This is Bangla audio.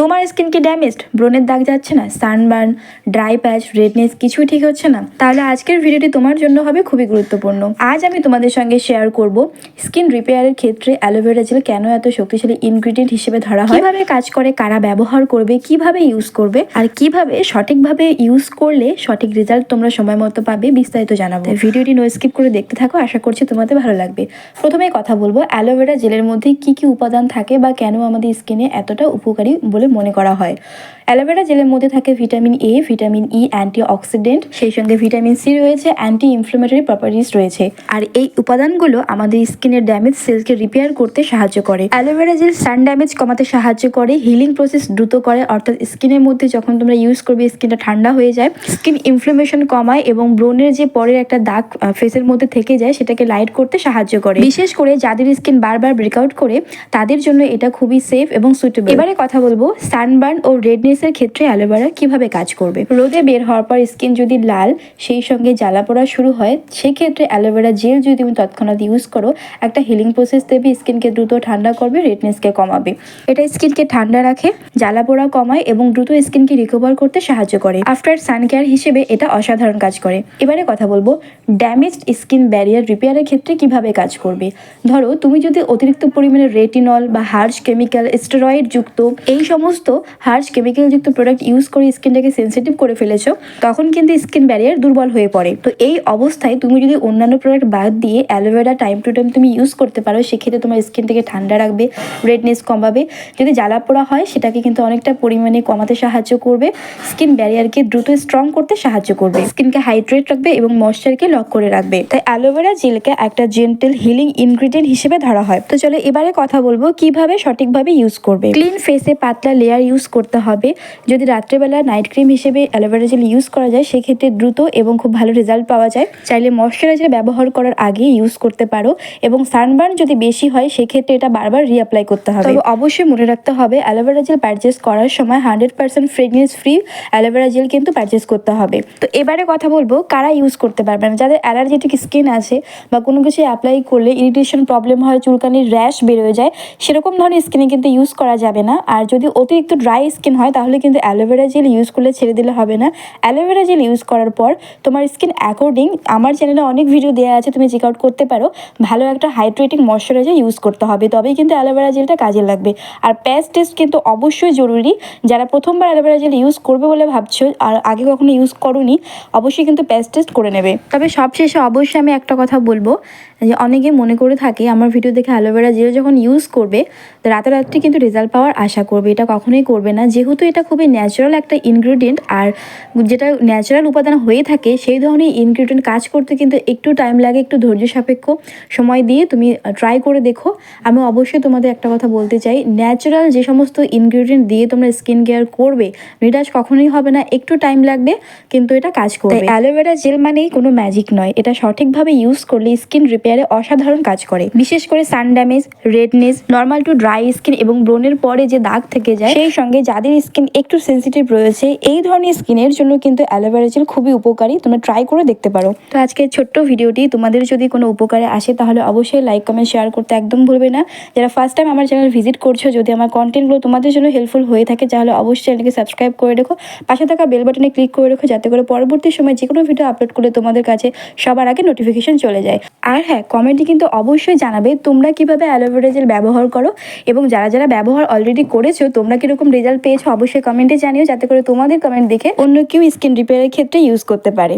তোমার স্কিন কি ড্যামেজড, ব্রণের দাগ যাচ্ছে না, সানবার্ন, ড্রাই প্যাচ, রেডনেস কিছুই ঠিক হচ্ছে না। তাহলে আজকের ভিডিওটি তোমার জন্য হবে খুবই গুরুত্বপূর্ণ। আজ আমি তোমাদের সঙ্গে শেয়ার করব স্কিন রিপেয়ারের ক্ষেত্রে অ্যালোভেরা জেল কেন এত শক্তিশালী ইনগ্রিডিয়েন্ট হিসেবে ধরা হয়, কীভাবে কাজ করে, কারা ব্যবহার করবে, কীভাবে ইউজ করবে, আর কীভাবে সঠিকভাবে ইউজ করলে সঠিক রেজাল্ট তোমরা সময় মতো পাবে বিস্তারিত জানাব। ভিডিওটি নো স্কিপ করে দেখতে থাকো, আশা করছি তোমাদের ভালো লাগবে। প্রথমে কথা বলব অ্যালোভেরা জেলের মধ্যে কি কি উপাদান থাকে বা কেন আমাদের স্কিনে এতটা উপকারী বলে মনে করা হয়। অ্যালোভেরা জেলের মধ্যে থাকে vitamin A vitamin E antioxidant সেই সঙ্গে ভিটামিন সি রয়েছে অ্যান্টি ইনফ্লামেটরি প্রপার্টিস রয়েছে। আর এই উপাদানগুলো আমাদের স্কিনের ড্যামেজ সেলসকে রিপেয়ার করতে সাহায্য করে। অ্যালোভেরা জেল সান ড্যামেজ কমাতে সাহায্য করে, হিলিং প্রসেস দ্রুত করে, অর্থাৎ স্কিনের মধ্যে যখন তোমরা ইউজ করবে, স্কিনটা ঠান্ডা হয়ে যায়, স্কিন ইনফ্লামেশন কমায় এবং ব্রণের যে পরের একটা দাগ ফেসের মধ্যে থেকে যায়, সেটাকে লাইট করতে সাহায্য করে। বিশেষ করে যাদের স্কিন বারবার ব্রেকআউট করে, তাদের জন্য এটা খুবই সেফ এবং সুটেবল এবারে কথা বলব সানবার্ন ও রেডনেসের ক্ষেত্রে অ্যালোভেরা কীভাবে কাজ করবে? রোদে বের হওয়ার পর স্কিন যদি লাল, সেই সঙ্গে জ্বালা পোড়া শুরু হয়, সেক্ষেত্রে অ্যালোভেরা জেল যদি তুমি তৎক্ষণাৎ ইউজ করো, একটা হিলিং প্রসেস দেবে, স্কিনকে দ্রুত ঠান্ডা করবে রেডনেসকে কমাবে। এটা স্কিনকে ঠান্ডা রাখে, জ্বালা পোড়া কমায় এবং দ্রুত স্কিনকে রিকভার করতে সাহায্য করে। আফটার সান কেয়ার হিসেবে এটা অসাধারণ কাজ করে। এবারে কথা বলব ড্যামেজড স্কিন ব্যারিয়ার রিপেয়ারের ক্ষেত্রে কীভাবে কাজ করবে? ধরো, তুমি যদি অতিরিক্ত পরিমাণে রেটিনল বা হার্শ কেমিক্যাল স্টেরয়েড যুক্ত এই সমস্ত হার্শ কেমিক্যাল যুক্ত প্রোডাক্ট ইউজ করে স্কিনটাকে সেন্সিটিভ করে ফেলেছো, তখন কিন্তু স্কিন ব্যারিয়ার দুর্বল হয়ে পড়ে। তো এই অবস্থায় তুমি যদি অন্যান্য প্রোডাক্ট বাদ দিয়ে aloe vera time to time তুমি ইউজ করতে পারো, সেক্ষেত্রে তোমার স্কিন থেকে ঠান্ডা রাখবে রেডনেস কমাবে। যদি জ্বালা পোড়া হয়, সেটাকে কিন্তু অনেকটা পরিমাণে কমাতে সাহায্য করবে স্কিন ব্যারিয়ারকে দ্রুত স্ট্রং করতে সাহায্য করবে। স্কিনকে হাইড্রেট রাখবে এবং ময়শ্চারকে লক করে রাখবে। তাই অ্যালোভেরা জেলকে একটা জেন্টেল হিলিং ইনগ্রিডিয়েন্ট হিসেবে ধরা হয়। তো চলো এবারে কথা বলব কীভাবে সঠিকভাবে ইউজ করবে। ক্লিন ফেসে পাতলা লেয়ার ইউজ করতে হবে। যদি রাত্রেবেলা নাইট ক্রিম হিসেবে অ্যালোভেরা জেল ইউজ করা যায় সেক্ষেত্রে দ্রুত এবং খুব ভালো রেজাল্ট পাওয়া যায়। চাইলে ময়শ্চারাইজার ব্যবহার করার আগে ইউজ করতে পারো এবং সানবার্ন যদি বেশি হয় সেক্ষেত্রে এটা বারবার রিঅ্যাপ্লাই করতে হবে। তবে অবশ্যই মনে রাখতে হবে অ্যালোভেরা জেল পারচেস করার সময় hundred percent fragrance free aloe vera gel কিন্তু পারচেস করতে হবে। তো এবারে কথা বলব কারা ইউজ করতে পারবে না? যাদের অ্যালার্জেটিক স্কিন আছে বা কোনো কিছু অ্যাপ্লাই করলে ইরিটেশন প্রবলেম হয় চুলকানির র্যাশ বেরোয় যায় সেরকম ধরনের স্কিনে কিন্তু ইউজ করা যাবে না। আর যদি অতিরিক্ত ড্রাই স্কিন হয়, তাহলে কিন্তু অ্যালোভেরা জেল ইউজ করলে ছেড়ে দিলে হবে না। অ্যালোভেরা জেল ইউজ করার পর তোমার স্কিন অ্যাকর্ডিং আমার চ্যানেলে অনেক ভিডিও দেওয়া আছে, তুমি চেক আউট করতে পারো। ভালো একটা হাইড্রেটিং ময়শ্চারাইজার ইউজ করতে হবে, তবেই কিন্তু অ্যালোভেরা জেলটা কাজে লাগবে। আর প্যাচ টেস্ট কিন্তু অবশ্যই জরুরি। যারা প্রথমবার অ্যালোভেরা জেল ইউজ করবে বলে ভাবছ, আর আগে কখনো ইউজ করোনি, অবশ্যই কিন্তু প্যাচ টেস্ট করে নেবে। তবে সবশেষে অবশ্যই আমি একটা কথা বলব যে অনেকে মনে করে থাকে আমার ভিডিও দেখে অ্যালোভেরা জেল যখন ইউজ করবে তো রাতারাতি কিন্তু রেজাল্ট পাওয়ার আশা করবে। এটা কখনোই করবে না। যেহেতু এটা খুবই ন্যাচারাল একটা ইনগ্রিডিয়েন্ট আর যেটা ন্যাচারাল উপাদান হয়ে থাকে সেই ধরনের ইনগ্রিডিয়েন্ট কাজ করতে কিন্তু একটু টাইম লাগে একটু ধৈর্য সাপেক্ষ সময় দিয়ে তুমি ট্রাই করে দেখো। আমি অবশ্যই তোমাদের একটা কথা বলতে চাই ন্যাচারাল যে সমস্ত ইনগ্রিডিয়েন্ট দিয়ে তোমরা স্কিন কেয়ার করবে নিরাশ কখনোই হবে না একটু টাইম লাগবে কিন্তু এটা কাজ করবে। অ্যালোভেরা জেল মানেই কোনো ম্যাজিক নয়। এটা সঠিকভাবে ইউজ করলে স্কিন রিপেয়ারে অসাধারণ কাজ করে। বিশেষ করে sun damage, redness, normal to dry skin এবং ব্রণের পরে যে দাগ থেকে যায়, সেই সঙ্গে যাদের স্কিন একটু সেন্সিটিভ রয়েছে, এই ধরনের স্কিনের জন্য কিন্তু অ্যালোভেরা জেল খুবই উপকারী। তোমরা ট্রাই করে দেখতে পারো। তো আজকে ছোট্ট ভিডিওটি, তোমাদের যদি কোনো উপকারে আসে, তাহলে অবশ্যই লাইক, কমেন্ট, শেয়ার করতে একদম ভুলবে না। যারা ফার্স্ট টাইম আমার চ্যানেল ভিজিট করছ, যদি আমার কন্টেন্টগুলো তোমাদের জন্য হেল্পফুল হয়ে থাকে, তাহলে অবশ্যই চ্যানেলকে সাবস্ক্রাইব করে রেখো। পাশে থাকা বেল বাটনে ক্লিক করে রেখো, যাতে করে পরবর্তী সময় যে কোনো ভিডিও আপলোড করলে তোমাদের কাছে সবার আগে নোটিফিকেশন চলে যায়। আর হ্যাঁ কমেন্টে কিন্তু অবশ্যই জানাবে তোমরা কীভাবে অ্যালোভেরা জেল ব্যবহার করো এবং যারা যারা ব্যবহার অলরেডি করেছ, তোমরা কীরকম রেজাল্ট পেয়েছ অবশ্যই কমেন্টে জানিও যাতে করে তোমাদের কমেন্ট দেখে অন্য কেউ স্কিন রিপেয়ারের ক্ষেত্রে ইউজ করতে পারে।